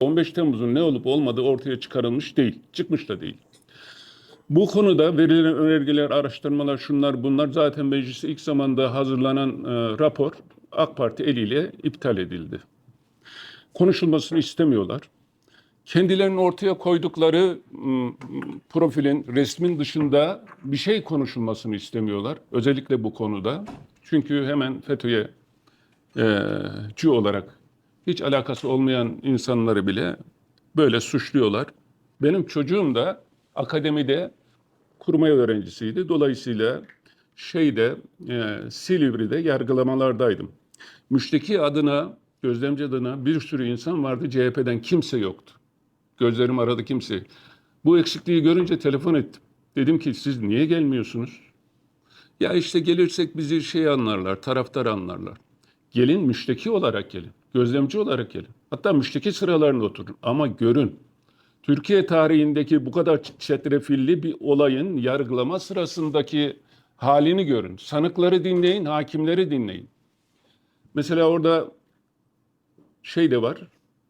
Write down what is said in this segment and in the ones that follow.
15 Temmuz'un ne olup olmadığı ortaya çıkarılmış değil. Çıkmış da değil. Bu konuda verilen önergeler, araştırmalar, şunlar bunlar zaten meclise ilk zamanda hazırlanan e, rapor AK Parti eliyle iptal edildi. Konuşulmasını istemiyorlar. Kendilerinin ortaya koydukları profilin, resmin dışında bir şey konuşulmasını istemiyorlar. Özellikle bu konuda. Çünkü hemen FETÖ'ye e, olarak hiç alakası olmayan insanları bile böyle suçluyorlar. Benim çocuğum da akademide kurmay öğrencisiydi. Dolayısıyla şeyde e, Silivri'de yargılamalardaydım. Müşteki adına, gözlemci adına bir sürü insan vardı. CHP'den kimse yoktu. Gözlerim aradı kimse. Bu eksikliği görünce telefon ettim. Dedim ki siz niye gelmiyorsunuz? Ya işte gelirsek bizi şey anlarlar, taraftar anlarlar. Gelin müşteki olarak gelin. Gözlemci olarak gelin. Hatta müşteki sıralarında oturun. Ama görün. Türkiye tarihindeki bu kadar çetrefilli bir olayın yargılama sırasındaki halini görün. Sanıkları dinleyin, hakimleri dinleyin. Mesela orada şey de var.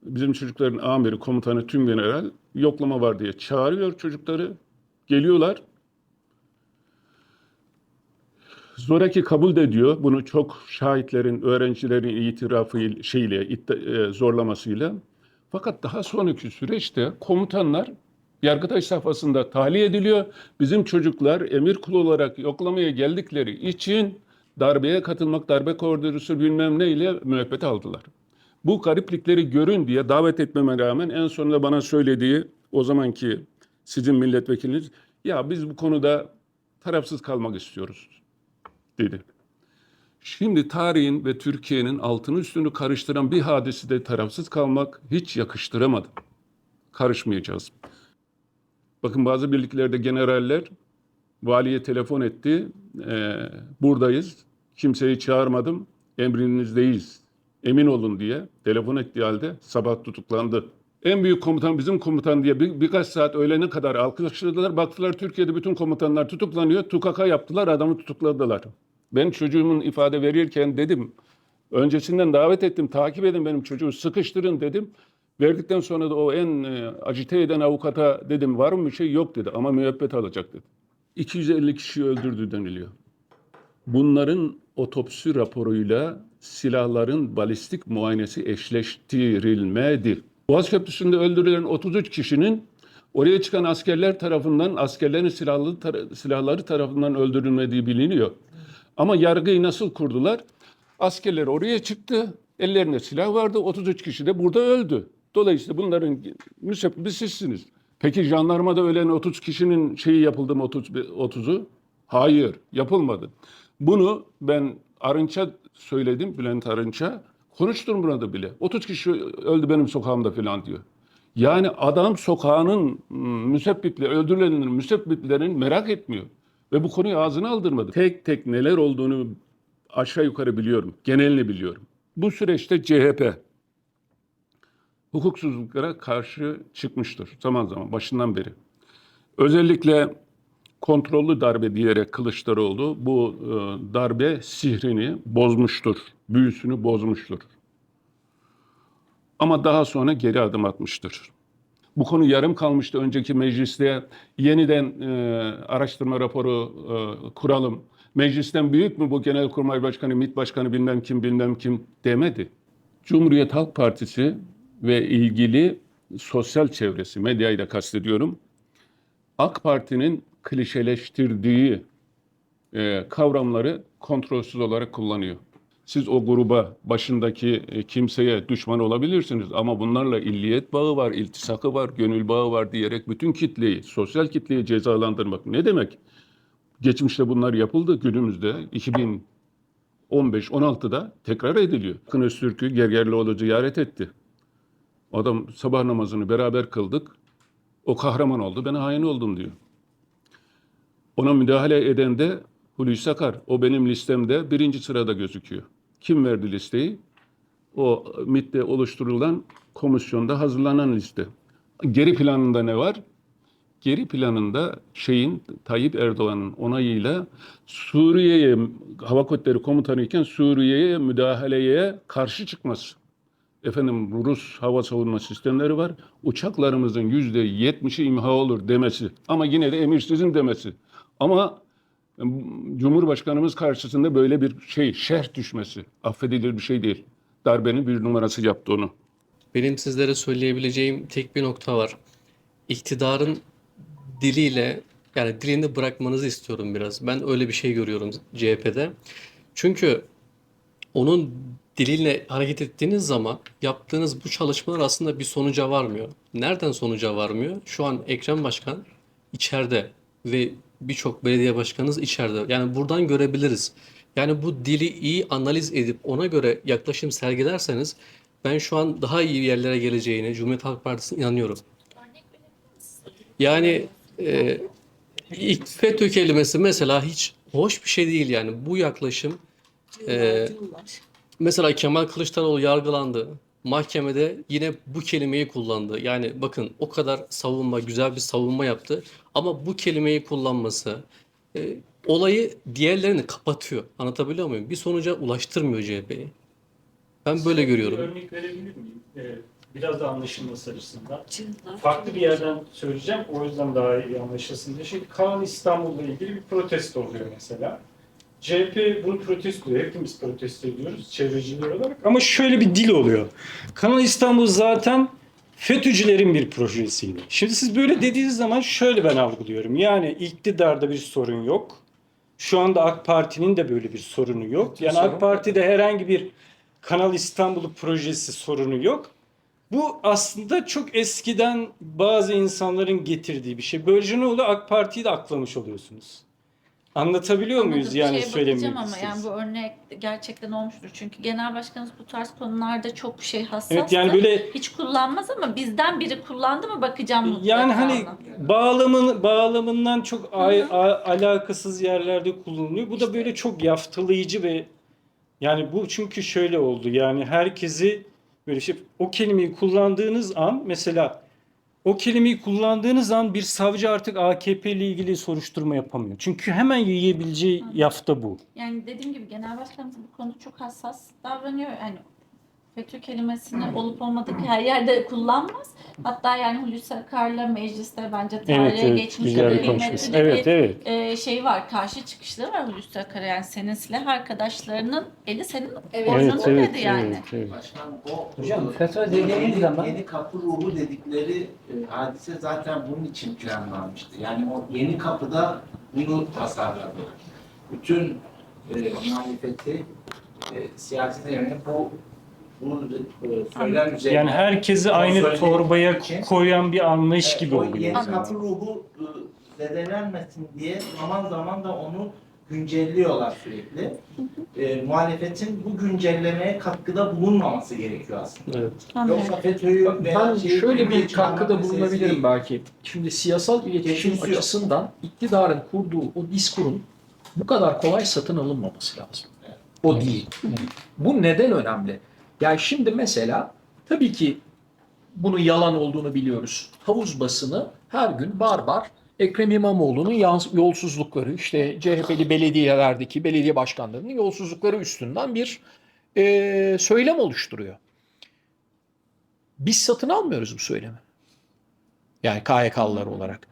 Bizim çocukların amiri, komutanı, tüm general yoklama var diye çağırıyor çocukları. Geliyorlar. Zoraki kabul de diyor. Bunu çok şahitlerin, öğrencilerin itirafı şeyle, iddia- e, zorlamasıyla. Fakat daha sonraki süreçte komutanlar Yargıtay safhasında tahliye ediliyor. Bizim çocuklar emir kulu olarak yoklamaya geldikleri için darbeye katılmak, darbe koordinatörü bilmem ne ile müebbet aldılar. Bu gariplikleri görün diye davet etmeme rağmen en sonunda bana söylediği o zamanki sizin milletvekiliniz ya biz bu konuda tarafsız kalmak istiyoruz dedi. Şimdi tarihin ve Türkiye'nin altını üstünü karıştıran bir hadisede tarafsız kalmak hiç yakıştıramadım. Karışmayacağız. Bakın bazı birliklerde generaller valiye telefon etti. Ee, buradayız. Kimseyi çağırmadım. Emrinizdeyiz. Emin olun diye telefon ettiği halde sabah tutuklandı. En büyük komutan bizim komutan diye bir, birkaç saat öğlene kadar alkışladılar. Baktılar Türkiye'de bütün komutanlar tutuklanıyor. Tukaka yaptılar adamı tutukladılar. Ben çocuğumun ifade verirken dedim. Öncesinden davet ettim. Takip edin benim çocuğu sıkıştırın dedim. Verdikten sonra da o en e, acite eden avukata dedim var mı bir şey yok dedi ama müebbet alacak dedi. 250 kişi öldürdü deniliyor. Bunların otopsi raporuyla silahların balistik muayenesi eşleştirilmedi. Boğaz Köprüsü'nde öldürülen 33 kişinin oraya çıkan askerler tarafından, askerlerin silahlı tar- silahları tarafından öldürülmediği biliniyor. Ama yargıyı nasıl kurdular? Askerler oraya çıktı, ellerinde silah vardı, 33 kişi de burada öldü. Dolayısıyla bunların müsebbibi sizsiniz. Peki jandarmada ölen 30 kişinin şeyi yapıldı mı 30, 30'u? Hayır, yapılmadı. Bunu ben Arınç'a söyledim, Bülent Arınç'a. Konuşturmadı bile. 30 kişi öldü benim sokağımda falan diyor. Yani adam sokağının mm, müsebbipleri, öldürülenlerin müsebbiplerini merak etmiyor. Ve bu konuyu ağzına aldırmadı. Tek tek neler olduğunu aşağı yukarı biliyorum. Genelini biliyorum. Bu süreçte CHP hukuksuzluklara karşı çıkmıştır zaman zaman başından beri. Özellikle kontrollü darbe diyerek Kılıçdaroğlu bu e, darbe sihrini bozmuştur, büyüsünü bozmuştur. Ama daha sonra geri adım atmıştır. Bu konu yarım kalmıştı önceki mecliste. Yeniden e, araştırma raporu e, kuralım. Meclisten büyük mü bu Genelkurmay Başkanı, MİT Başkanı bilmem kim bilmem kim demedi. Cumhuriyet Halk Partisi ve ilgili sosyal çevresi, medyayı da kastediyorum. AK Parti'nin klişeleştirdiği e, kavramları kontrolsüz olarak kullanıyor. Siz o gruba, başındaki e, kimseye düşman olabilirsiniz ama bunlarla illiyet bağı var, iltisakı var, gönül bağı var diyerek bütün kitleyi, sosyal kitleyi cezalandırmak ne demek? Geçmişte bunlar yapıldı, günümüzde 2015-16'da tekrar ediliyor. Akın Öztürk'ü Gergerlioğlu ziyaret etti. Adam sabah namazını beraber kıldık. O kahraman oldu, ben hain oldum diyor. Ona müdahale eden de Hulusi Akar. O benim listemde birinci sırada gözüküyor. Kim verdi listeyi? O MİT'te oluşturulan komisyonda hazırlanan liste. Geri planında ne var? Geri planında şeyin Tayyip Erdoğan'ın onayıyla Suriye'ye hava kuvvetleri komutanı iken Suriye'ye müdahaleye karşı çıkması. Efendim Rus hava savunma sistemleri var. Uçaklarımızın yüzde yetmişi imha olur demesi. Ama yine de emirsizin demesi. Ama Cumhurbaşkanımız karşısında böyle bir şey, şerh düşmesi affedilir bir şey değil. Darbenin bir numarası yaptı onu. Benim sizlere söyleyebileceğim tek bir nokta var. İktidarın diliyle yani dilini bırakmanızı istiyorum biraz. Ben öyle bir şey görüyorum CHP'de. Çünkü onun diliyle hareket ettiğiniz zaman yaptığınız bu çalışmalar aslında bir sonuca varmıyor. Nereden sonuca varmıyor? Şu an Ekrem Başkan içeride ve birçok belediye başkanınız içeride. Yani buradan görebiliriz. Yani bu dili iyi analiz edip ona göre yaklaşım sergilerseniz ben şu an daha iyi yerlere geleceğine Cumhuriyet Halk Partisi'ne inanıyorum. Yani e, ilk FETÖ kelimesi mesela hiç hoş bir şey değil yani bu yaklaşım e, mesela Kemal Kılıçdaroğlu yargılandı. Mahkemede yine bu kelimeyi kullandı. Yani bakın o kadar savunma, güzel bir savunma yaptı. Ama bu kelimeyi kullanması e, olayı diğerlerini kapatıyor. Anlatabiliyor muyum? Bir sonuca ulaştırmıyor CHP'yi. Ben böyle Bir görüyorum. örnek verebilir miyim? Ee, biraz da anlaşılması açısından. Farklı bir yerden söyleyeceğim. O yüzden daha iyi anlaşılsın diye. Şimdi Kanal İstanbul'la ilgili bir protesto oluyor mesela. CHP bunu protesto ediyor. Hepimiz protesto ediyoruz çevreciler olarak. Ama şöyle bir dil oluyor. Kanal İstanbul zaten FETÖ'cülerin bir projesiydi. Şimdi siz böyle dediğiniz zaman şöyle ben algılıyorum. Yani iktidarda bir sorun yok. Şu anda AK Parti'nin de böyle bir sorunu yok. Yani AK Parti'de herhangi bir Kanal İstanbul projesi sorunu yok. Bu aslında çok eskiden bazı insanların getirdiği bir şey. Böylece ne oluyor? AK Parti'yi de aklamış oluyorsunuz. Anlatabiliyor muyuz Anladım. yani Şeye bakacağım ama yani bu örnek gerçekten olmuştur. Çünkü genel başkanımız bu tarz konularda çok şey hassas. Evet yani böyle hiç kullanmaz ama bizden biri kullandı mı bakacağım mutlaka yani hani ona. bağlamın bağlamından çok ay- a- alakasız yerlerde kullanılıyor. Bu da böyle çok yaftalayıcı ve yani bu çünkü şöyle oldu. Yani herkesi böyle şey o kelimeyi kullandığınız an mesela o kelimeyi kullandığınız an bir savcı artık AKP ile ilgili soruşturma yapamıyor. Çünkü hemen yiyebileceği yafta bu. Yani dediğim gibi genel başkanımız bu konuda çok hassas davranıyor. Yani FETÖ kelimesini olup olmadık her yerde kullanmaz. Hatta yani Hulusi Akar'la mecliste bence tarihe geçmiş güzel bir bir kıymetli Evet bir evet. e, şey var. Karşı çıkışları var Hulusi Akar'a. Yani senin silah arkadaşlarının eli senin Evet. Evet evet, dedi yani. evet, evet. Başkan o Hocam, FETÖ yeni- dediğiniz zaman- yeni kapı ruhu dedikleri e, hadise zaten bunun için planlanmıştı. Yani o yeni kapıda bunu tasarladı. Bütün e, muhalefeti e, siyasete yönelik bu bu e, Yani herkesi aynı torbaya için- koyan bir anlayış gibi o oluyor. yeni yani. kapı ruhu e, zedelenmesin diye zaman zaman da onu güncelliyorlar sürekli. E, muhalefetin bu güncellemeye katkıda bulunmaması gerekiyor aslında. Evet. Yoksa FETÖ'yü Ben şeyi şöyle bir katkıda bulunabilirim değil. belki. Şimdi siyasal iletişim yok. açısından iktidarın kurduğu o diskurun bu kadar kolay satın alınmaması lazım. O değil. Bu neden önemli? Yani şimdi mesela tabii ki bunun yalan olduğunu biliyoruz. Havuz basını her gün barbar Ekrem İmamoğlu'nun yolsuzlukları, işte CHP'li belediyelerdeki belediye başkanlarının yolsuzlukları üstünden bir e, söylem oluşturuyor. Biz satın almıyoruz bu söylemi. Yani KYK'lılar olarak.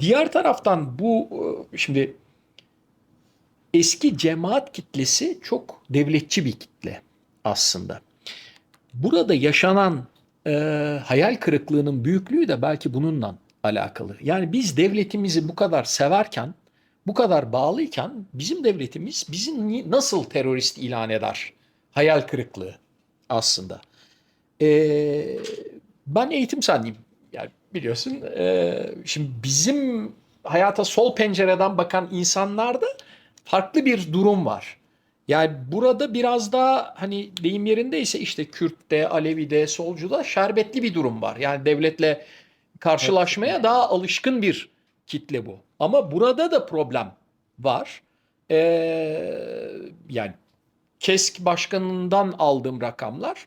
Diğer taraftan bu e, şimdi eski cemaat kitlesi çok devletçi bir kitle aslında. Burada yaşanan e, hayal kırıklığının büyüklüğü de belki bununla alakalı. Yani biz devletimizi bu kadar severken, bu kadar bağlıyken bizim devletimiz bizi nasıl terörist ilan eder? Hayal kırıklığı aslında. Ee, ben eğitim sendeyim. Yani biliyorsun e, şimdi bizim hayata sol pencereden bakan insanlarda farklı bir durum var. Yani burada biraz daha hani deyim yerindeyse işte Kürt'te, Alevi'de, Solcu'da şerbetli bir durum var. Yani devletle karşılaşmaya daha alışkın bir kitle bu. Ama burada da problem var. Ee, yani KESK başkanından aldığım rakamlar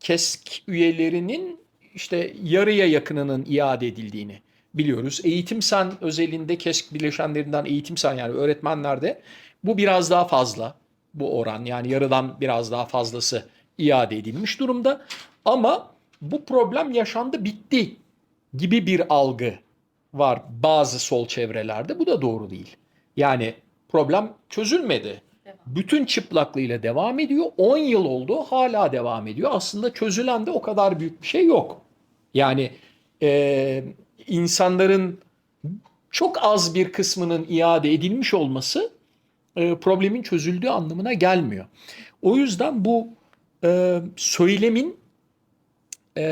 KESK üyelerinin işte yarıya yakınının iade edildiğini biliyoruz. Eğitim Sen özelinde KESK bileşenlerinden Eğitim Sen yani öğretmenlerde bu biraz daha fazla bu oran yani yarıdan biraz daha fazlası iade edilmiş durumda. Ama bu problem yaşandı bitti gibi bir algı var bazı sol çevrelerde. Bu da doğru değil. Yani problem çözülmedi. Bütün çıplaklığıyla devam ediyor. 10 yıl oldu hala devam ediyor. Aslında çözülen de o kadar büyük bir şey yok. Yani e, insanların çok az bir kısmının iade edilmiş olması e, problemin çözüldüğü anlamına gelmiyor. O yüzden bu e, söylemin e,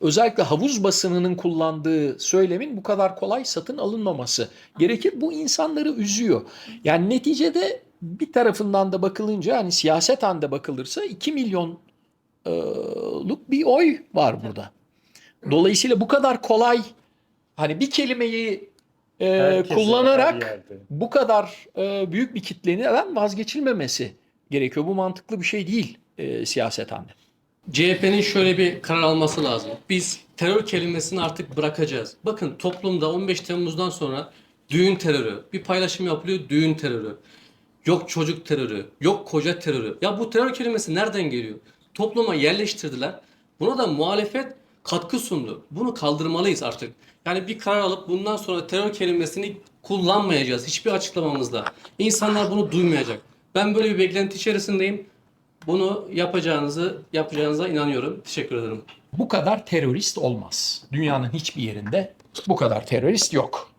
özellikle havuz basınının kullandığı söylemin bu kadar kolay satın alınmaması gerekir. Bu insanları üzüyor. Yani neticede bir tarafından da bakılınca hani siyaseten de bakılırsa 2 milyonluk bir oy var burada. Dolayısıyla bu kadar kolay hani bir kelimeyi e, Herkese, kullanarak bu kadar e, büyük bir kitlenin vazgeçilmemesi gerekiyor. Bu mantıklı bir şey değil e, siyaseten de. CHP'nin şöyle bir karar alması lazım. Biz terör kelimesini artık bırakacağız. Bakın toplumda 15 Temmuz'dan sonra düğün terörü, bir paylaşım yapılıyor düğün terörü. Yok çocuk terörü, yok koca terörü. Ya bu terör kelimesi nereden geliyor? Topluma yerleştirdiler. Buna da muhalefet katkı sundu. Bunu kaldırmalıyız artık. Yani bir karar alıp bundan sonra terör kelimesini kullanmayacağız hiçbir açıklamamızda. İnsanlar bunu duymayacak. Ben böyle bir beklenti içerisindeyim. Bunu yapacağınızı yapacağınıza inanıyorum. Teşekkür ederim. Bu kadar terörist olmaz. Dünyanın hiçbir yerinde bu kadar terörist yok.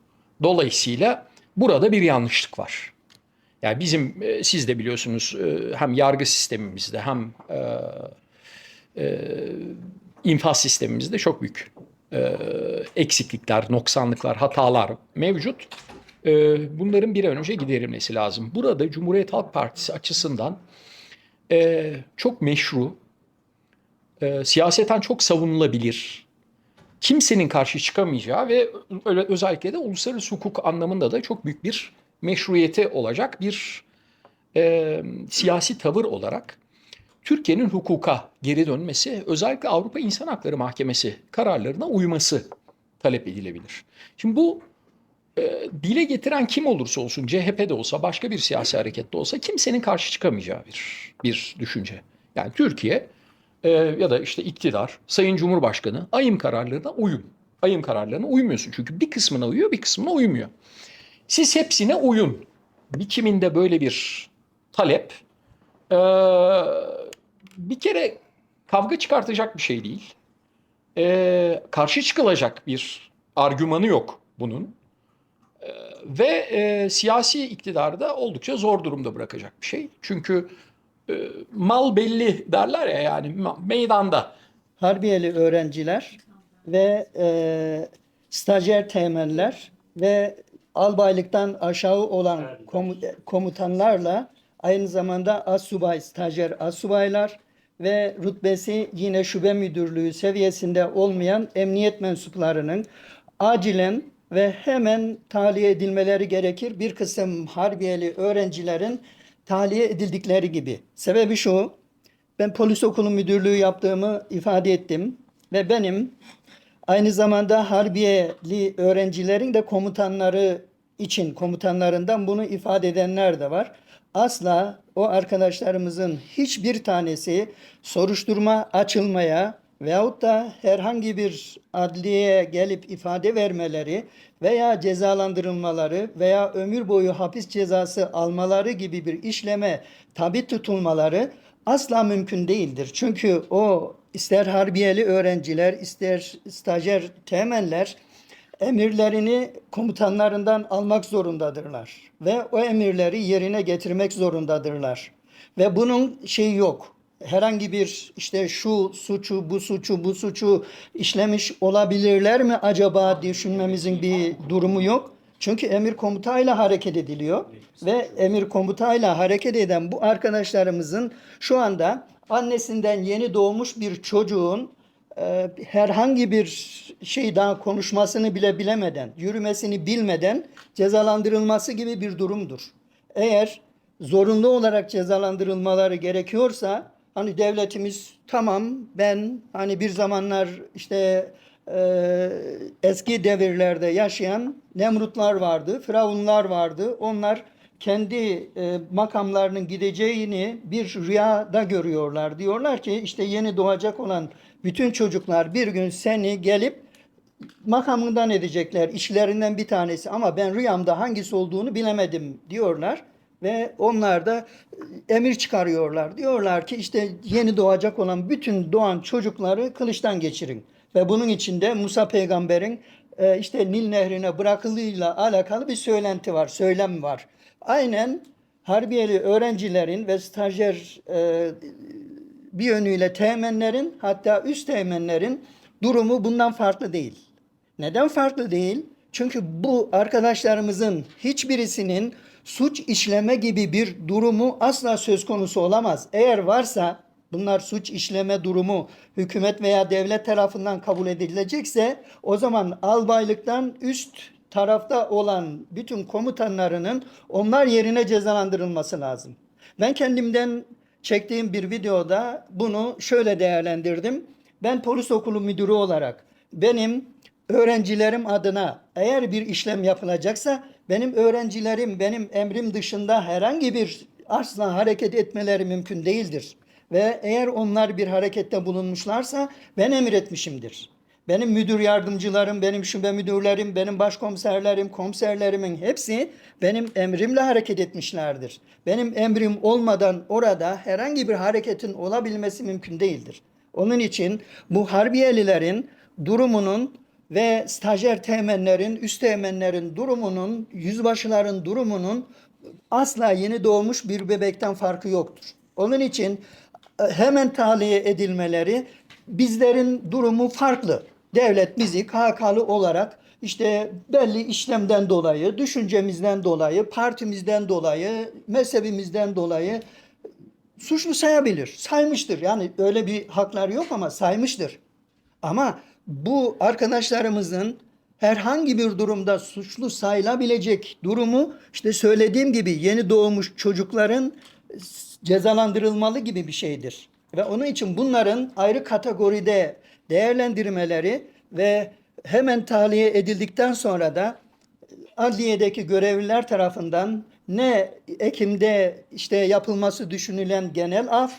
Dolayısıyla burada bir yanlışlık var. Yani bizim e, siz de biliyorsunuz e, hem yargı sistemimizde hem e, e, infaz sistemimizde çok büyük e, eksiklikler, noksanlıklar, hatalar mevcut. E, bunların bir an önce giderilmesi lazım. Burada Cumhuriyet Halk Partisi açısından e, çok meşru, e, siyaseten çok savunulabilir, kimsenin karşı çıkamayacağı ve öyle özellikle de uluslararası hukuk anlamında da çok büyük bir meşruiyeti olacak bir e, siyasi tavır olarak Türkiye'nin hukuka geri dönmesi, özellikle Avrupa İnsan Hakları Mahkemesi kararlarına uyması talep edilebilir. Şimdi bu e, dile getiren kim olursa olsun, CHP'de olsa, başka bir siyasi harekette olsa kimsenin karşı çıkamayacağı bir bir düşünce. Yani Türkiye e, ya da işte iktidar, Sayın Cumhurbaşkanı ayım kararlarına uyun. Ayım kararlarına uymuyorsun çünkü bir kısmına uyuyor, bir kısmına uymuyor. Siz hepsine uyun. Biçiminde böyle bir talep e, bir kere kavga çıkartacak bir şey değil. E, karşı çıkılacak bir argümanı yok bunun. E, ve e, siyasi iktidarı da oldukça zor durumda bırakacak bir şey. Çünkü e, mal belli derler ya yani meydanda. Harbiyeli öğrenciler ve e, stajyer teğmenler ve albaylıktan aşağı olan komu- komutanlarla aynı zamanda assubay, stajyer assubaylar ve rütbesi yine şube müdürlüğü seviyesinde olmayan emniyet mensuplarının acilen ve hemen tahliye edilmeleri gerekir. Bir kısım harbiyeli öğrencilerin tahliye edildikleri gibi. Sebebi şu, ben polis okulu müdürlüğü yaptığımı ifade ettim ve benim aynı zamanda harbiyeli öğrencilerin de komutanları için komutanlarından bunu ifade edenler de var. Asla o arkadaşlarımızın hiçbir tanesi soruşturma açılmaya veyahut da herhangi bir adliyeye gelip ifade vermeleri veya cezalandırılmaları veya ömür boyu hapis cezası almaları gibi bir işleme tabi tutulmaları asla mümkün değildir. Çünkü o ister harbiyeli öğrenciler, ister stajyer teğmenler emirlerini komutanlarından almak zorundadırlar ve o emirleri yerine getirmek zorundadırlar. Ve bunun şeyi yok. Herhangi bir işte şu suçu, bu suçu, bu suçu işlemiş olabilirler mi acaba düşünmemizin bir durumu yok. Çünkü emir komutayla hareket ediliyor ve emir komutayla hareket eden bu arkadaşlarımızın şu anda annesinden yeni doğmuş bir çocuğun e, herhangi bir şey daha konuşmasını bile bilemeden, yürümesini bilmeden cezalandırılması gibi bir durumdur. Eğer zorunlu olarak cezalandırılmaları gerekiyorsa hani devletimiz tamam ben hani bir zamanlar işte e, eski devirlerde yaşayan Nemrutlar vardı, Firavunlar vardı. Onlar kendi e, makamlarının gideceğini bir rüyada görüyorlar. Diyorlar ki işte yeni doğacak olan bütün çocuklar bir gün seni gelip makamından edecekler işlerinden bir tanesi ama ben rüyamda hangisi olduğunu bilemedim diyorlar ve onlar da e, emir çıkarıyorlar. Diyorlar ki işte yeni doğacak olan bütün doğan çocukları kılıçtan geçirin. Ve bunun içinde Musa peygamberin e, işte Nil nehrine bırakıldığıyla alakalı bir söylenti var, söylem var. Aynen Harbiyeli öğrencilerin ve stajyer e, bir yönüyle teğmenlerin hatta üst teğmenlerin durumu bundan farklı değil. Neden farklı değil? Çünkü bu arkadaşlarımızın hiçbirisinin suç işleme gibi bir durumu asla söz konusu olamaz. Eğer varsa bunlar suç işleme durumu hükümet veya devlet tarafından kabul edilecekse o zaman albaylıktan üst tarafta olan bütün komutanlarının onlar yerine cezalandırılması lazım. Ben kendimden çektiğim bir videoda bunu şöyle değerlendirdim. Ben polis okulu müdürü olarak benim öğrencilerim adına eğer bir işlem yapılacaksa benim öğrencilerim benim emrim dışında herhangi bir asla hareket etmeleri mümkün değildir. Ve eğer onlar bir harekette bulunmuşlarsa ben emretmişimdir. Benim müdür yardımcılarım, benim şube müdürlerim, benim başkomiserlerim, komiserlerimin hepsi benim emrimle hareket etmişlerdir. Benim emrim olmadan orada herhangi bir hareketin olabilmesi mümkün değildir. Onun için bu Harbiyelilerin durumunun ve stajyer teğmenlerin, üst teğmenlerin durumunun, yüzbaşıların durumunun asla yeni doğmuş bir bebekten farkı yoktur. Onun için e, hemen tahliye edilmeleri bizlerin durumu farklı. Devlet bizi KHK'lı olarak işte belli işlemden dolayı, düşüncemizden dolayı, partimizden dolayı, mezhebimizden dolayı suçlu sayabilir. Saymıştır. Yani öyle bir haklar yok ama saymıştır. Ama bu arkadaşlarımızın herhangi bir durumda suçlu sayılabilecek durumu işte söylediğim gibi yeni doğmuş çocukların cezalandırılmalı gibi bir şeydir. Ve onun için bunların ayrı kategoride değerlendirmeleri ve hemen tahliye edildikten sonra da adliyedeki görevliler tarafından ne Ekim'de işte yapılması düşünülen genel af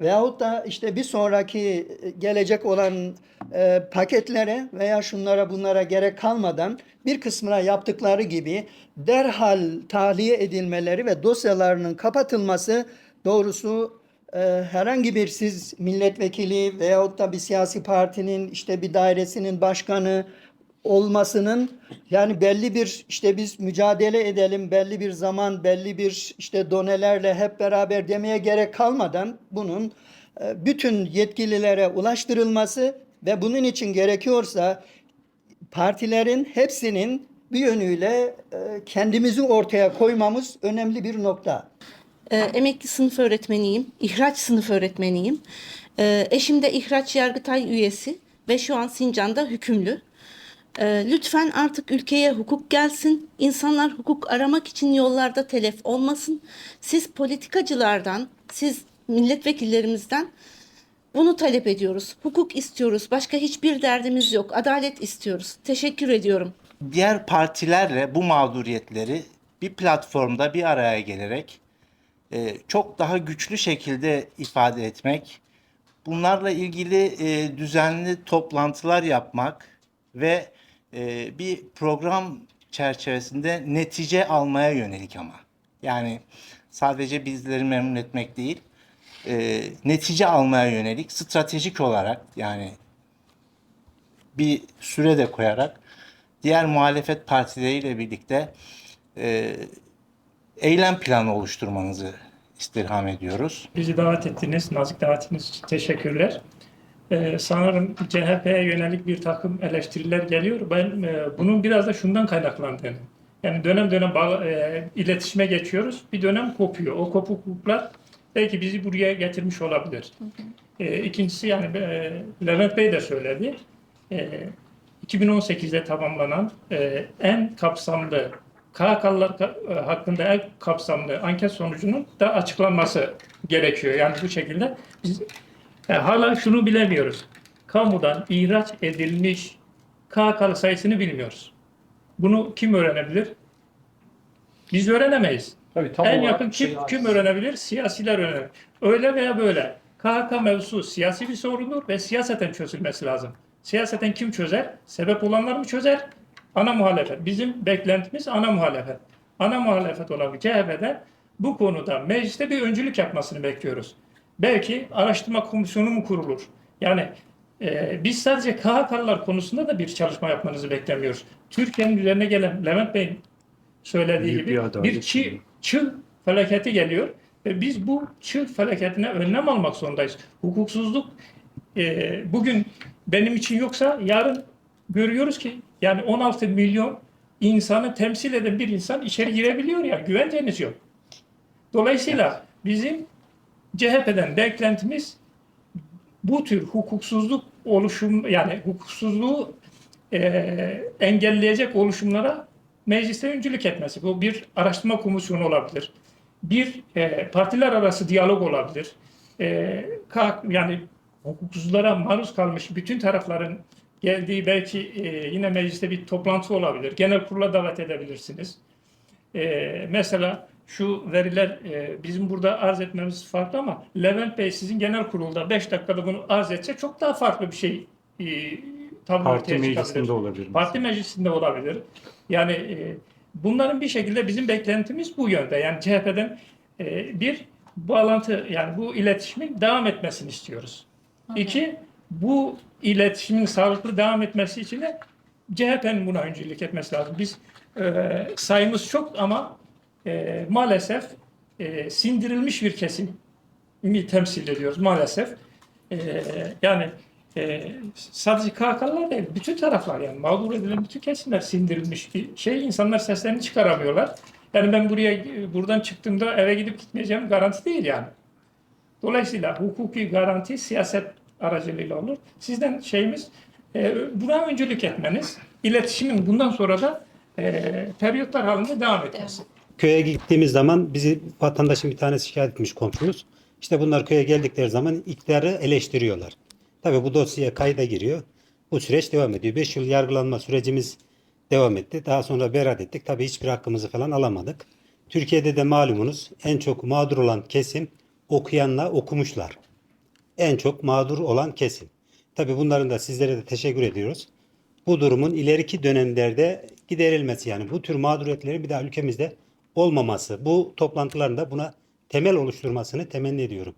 veyahut da işte bir sonraki gelecek olan e, paketlere veya şunlara bunlara gerek kalmadan bir kısmına yaptıkları gibi derhal tahliye edilmeleri ve dosyalarının kapatılması doğrusu e, herhangi bir siz milletvekili veyahut da bir siyasi partinin işte bir dairesinin başkanı olmasının yani belli bir işte biz mücadele edelim belli bir zaman belli bir işte donelerle hep beraber demeye gerek kalmadan bunun e, bütün yetkililere ulaştırılması ve bunun için gerekiyorsa partilerin hepsinin bir yönüyle e, kendimizi ortaya koymamız önemli bir nokta. Ee, emekli sınıf öğretmeniyim, ihraç sınıf öğretmeniyim. Ee, eşim de ihraç yargıtay üyesi ve şu an Sincan'da hükümlü. Ee, lütfen artık ülkeye hukuk gelsin. İnsanlar hukuk aramak için yollarda telef olmasın. Siz politikacılardan, siz milletvekillerimizden bunu talep ediyoruz. Hukuk istiyoruz. Başka hiçbir derdimiz yok. Adalet istiyoruz. Teşekkür ediyorum. diğer partilerle bu mağduriyetleri bir platformda bir araya gelerek e, çok daha güçlü şekilde ifade etmek, bunlarla ilgili e, düzenli toplantılar yapmak ve e, bir program çerçevesinde netice almaya yönelik ama. Yani sadece bizleri memnun etmek değil, e, netice almaya yönelik stratejik olarak yani bir süre de koyarak diğer muhalefet partileriyle birlikte e, eylem planı oluşturmanızı istirham ediyoruz. Bizi davet ettiniz, nazik davetiniz için teşekkürler. Ee, sanırım CHP'ye yönelik bir takım eleştiriler geliyor. Ben e, bunun biraz da şundan kaynaklandığını. Yani dönem dönem bağ- e, iletişime geçiyoruz. Bir dönem kopuyor. O kopukluklar belki bizi buraya getirmiş olabilir. E, ikincisi yani e, Levent Bey de söyledi. E, 2018'de tamamlanan e, en kapsamlı KHK'lılar e, hakkında en kapsamlı anket sonucunun da açıklanması gerekiyor. Yani bu şekilde biz e, hala şunu bilemiyoruz. Kamudan ihraç edilmiş KHK'lı sayısını bilmiyoruz. Bunu kim öğrenebilir? Biz öğrenemeyiz. Tabii tam en yakın kim, şey- kim öğrenebilir? Siyasiler öğrenir. Öyle veya böyle. KHK mevzusu siyasi bir sorundur ve siyaseten çözülmesi lazım. Siyaseten kim çözer? Sebep olanlar mı çözer? Ana muhalefet. Bizim beklentimiz ana muhalefet. Ana muhalefet olan CHP'den bu konuda mecliste bir öncülük yapmasını bekliyoruz. Belki araştırma komisyonu mu kurulur? Yani e, biz sadece KHK'lılar konusunda da bir çalışma yapmanızı beklemiyoruz. Türkiye'nin üzerine gelen Levent Bey'in söylediği Büyük bir gibi adalet bir çığ, çığ felaketi geliyor ve biz bu çığ felaketine önlem almak zorundayız. Hukuksuzluk e, bugün benim için yoksa yarın görüyoruz ki yani 16 milyon insanı temsil eden bir insan içeri girebiliyor ya güvenceniz yok. Dolayısıyla bizim CHP'den beklentimiz bu tür hukuksuzluk oluşum yani hukuksuzluğu e, engelleyecek oluşumlara mecliste öncülük etmesi. Bu bir araştırma komisyonu olabilir. Bir e, partiler arası diyalog olabilir. E, yani hukuksuzlara maruz kalmış bütün tarafların geldiği belki e, yine mecliste bir toplantı olabilir. Genel kurula davet edebilirsiniz. E, mesela şu veriler e, bizim burada arz etmemiz farklı ama Levent Bey sizin genel kurulda 5 dakikada bunu arz etse çok daha farklı bir şey e, tablo Parti meclisinde olabilir. Parti meclisinde olabilir. Yani e, bunların bir şekilde bizim beklentimiz bu yönde. Yani CHP'den e, bir bağlantı yani bu iletişimin devam etmesini istiyoruz. İki, bu iletişimin sağlıklı devam etmesi için de CHP'nin buna öncülük etmesi lazım. Biz e, sayımız çok ama e, maalesef e, sindirilmiş bir kesim mi temsil ediyoruz maalesef. E, yani e, sadece KHK'lılar değil, bütün taraflar yani mağdur edilen bütün kesimler sindirilmiş bir şey. İnsanlar seslerini çıkaramıyorlar. Yani ben buraya buradan çıktığımda eve gidip gitmeyeceğim garanti değil yani. Dolayısıyla hukuki garanti siyaset aracılığıyla olur. Sizden şeyimiz e, buna öncülük etmeniz, iletişimin bundan sonra da e, periyotlar halinde devam etmesi. köye gittiğimiz zaman bizi vatandaşın bir tanesi şikayet etmiş komşumuz. İşte bunlar köye geldikleri zaman iktidarı eleştiriyorlar. Tabii bu dosyaya kayda giriyor. Bu süreç devam ediyor. 5 yıl yargılanma sürecimiz devam etti. Daha sonra beraat ettik. Tabii hiçbir hakkımızı falan alamadık. Türkiye'de de malumunuz en çok mağdur olan kesim okuyanla okumuşlar. En çok mağdur olan kesim. Tabii bunların da sizlere de teşekkür ediyoruz. Bu durumun ileriki dönemlerde giderilmesi yani bu tür mağduriyetlerin bir daha ülkemizde olmaması. Bu toplantıların da buna temel oluşturmasını temenni ediyorum.